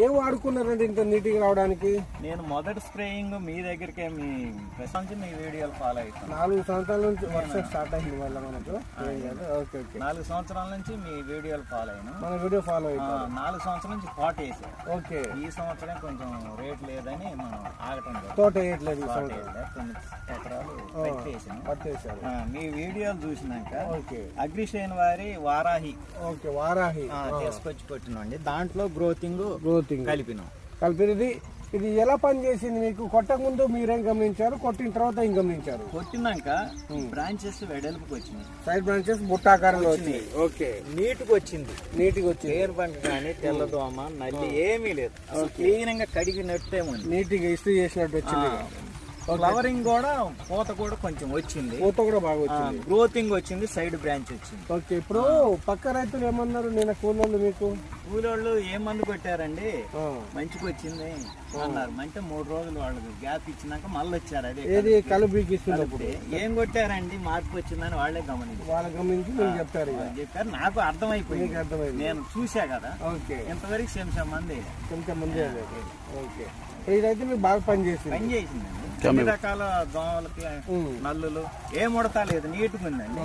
ఏం వాడుకున్నారండి ఇంత నీట్గా రావడానికి? నేను మొదటి స్ప్రేయింగ్ మీ దగ్గరికే మీ ప్రశంసి మీ వీడియోలు ఫాలో అవుతాను నాలుగు సంవత్సరాల నుంచి వర్షం స్టార్ట్ అయింది వల్ల మనకు. Okay okay. నాలుగు సంవత్సరాల నుంచి మీ వీడియోలు ఫాలో అయ్యాను మన వీడియో ఫాలో అవుతాం నాలుగు సంవత్సరాల నుంచి పాట్ వేసాను ఓకే. ఈ సంవత్సరం కొంచెం రేట్ లేదని మనం ఆగటం తోట వేయట్లేదు. కొన్ని ఎకరాలు ఆ, మీ వీడియోలు చూసినాక అగ్రిషేన్ వారి వారాహి. ఓకే వారాహి. తీసుకొచ్చి కొట్టినండి దాంట్లో గ్రోతింగ్ గ్రోతింగ్. కలిపినాం. కలిపి ఇది ఇది ఎలా పనిచేసింది మీకు? కొట్టక ముందు మీరేం గమనించారు? కొట్టిన తర్వాత ఏం గమనించారు? కొట్టినాక బ్రాంచెస్ వెడల్పుకి వచ్చినాయి సైడ్ బ్రాంచెస్ బుట్టాకారంలో వచ్చినాయి ఓకే. నీట్గా వచ్చింది. నీట్గా వచ్చింది. పేరు బంక కానీ తెల్లదోమ నల్లి ఏమీ లేదు. క్లీన్గా కడిగినట్టే ఉంది నీట్గా ఇస్త్రీ చేసినట్టు వచ్చింది. ఫ్లవరింగ్ కూడా పూత కూడా కొంచెం వచ్చింది. పూత కూడా బాగా వచ్చింది. గ్రోతింగ్ వచ్చింది సైడ్ బ్రాంచ్ వచ్చింది. ఓకే ఇప్పుడు పక్క రైతులు ఏమన్నారు? నేను కూలోళ్ళు మీకు. కూలోళ్ళు ఏ మందు కొట్టారండి? ఆ. మంచిగా వచ్చింది అన్నారు. అంటే మూడు రోజులు వాళ్ళకి గ్యాప్ ఇచ్చినాక మళ్ళీ వచ్చారు అదే ఏది కలిపితే, ఏం కొట్టారండి? మార్పు వచ్చిందని వాళ్ళే గమనించారు. వాళ్ళ గమనించి మీకు చెప్తారు ఇక. చెప్పారు. నాకు అర్థమైపోయింది. అర్థమైంది. నేను చూసా కదా. ఓకే. ఇంతవరకు శంశం మంది. కొంచెం ముందే ఓకే. ఇప్పుడు ఇదైతే మీకు బాగా పనిచేసింది పని చేసిందండి. అన్ని రకాల దోమలకి. నల్లులు ఏ ముడత లేదు నీట్గా ఉందండి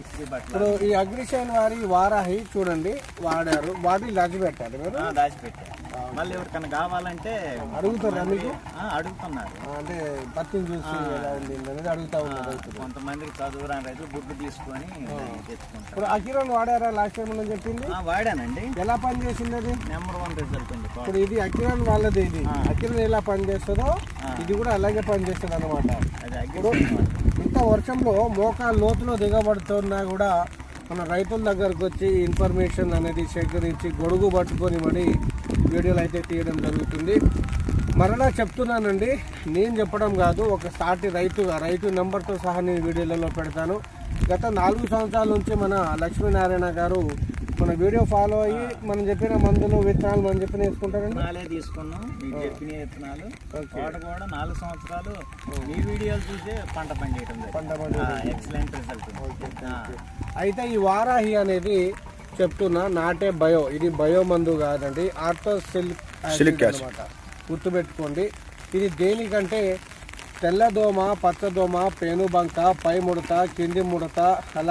ఇస్త్రీ బట్టలు. ఇప్పుడు ఈ అగ్రిషైన్ వారి వారాహి చూడండి వాడారు బాటిల్ దాచిపెట్టారు మీరు? ఆ, దాచిపెట్టారు మళ్ళీ ఎవరికైనా కావాలంటే అడుగుతారా మీకు? ఆ, అడుగుతున్నారు. అంటే పత్తిని చూసి ఎలా ఉంది అనేది అడుగుతా ఉన్నారు రైతులు. కొంతమందికి చదువురాని రైతులు గుడ్డు తీసుకొని తెచ్చుకుంటారు. ఇప్పుడు అకిరాన్ వాడారా లాస్ట్ టైం మనం చెప్పింది? ఆ, వాడానండి. ఎలా పనిచేసింది అది? నెంబర్ వన్ రిజల్ట్ ఉంది. ఇప్పుడు ఇది అకిరాన్ వాళ్ళది ఇది. అకిరాన్ ఎలా పనిచేస్తుందో ఇది కూడా అలాగే పనిచేస్తుంది అనమాట అగ్గి ఇంత వర్షంలో మోకాలు లోతులో దిగబడుతున్నా కూడా మన రైతుల దగ్గరకు వచ్చి ఇన్ఫర్మేషన్ అనేది సేకరించి గొడుగు పట్టుకొని మరి వీడియోలు అయితే తీయడం జరుగుతుంది. మరలా చెప్తున్నానండి నేను చెప్పడం కాదు ఒక సాటి రైతు రైతు నెంబర్తో సహా నేను వీడియోలలో పెడతాను. గత నాలుగు సంవత్సరాల నుంచి మన లక్ష్మీనారాయణ గారు మన వీడియో ఫాలో అయ్యి మనం చెప్పిన మందులు విత్తనాలు మనం చెప్పిన వేసుకుంటారండి? విత్తనాలే తీసుకున్నాం మీకు చెప్పిన విత్తనాలు. తోట కూడా నాలుగు సంవత్సరాలు మీ వీడియోలు చూసే పంట పండియటం పంట. ఎక్సలెంట్ రిజల్ట్ అయితే ఈ వారాహి అనేది చెప్తున్నా నాటే బయో. ఇది బయో మందు కాదండి ఆర్థో సిల్క్ సిల్క్ అనమాట గుర్తుపెట్టుకోండి. ఇది దేనికంటే తెల్లదోమ పచ్చదోమ పేనుబంక పై ముడత కింది ముడత అలా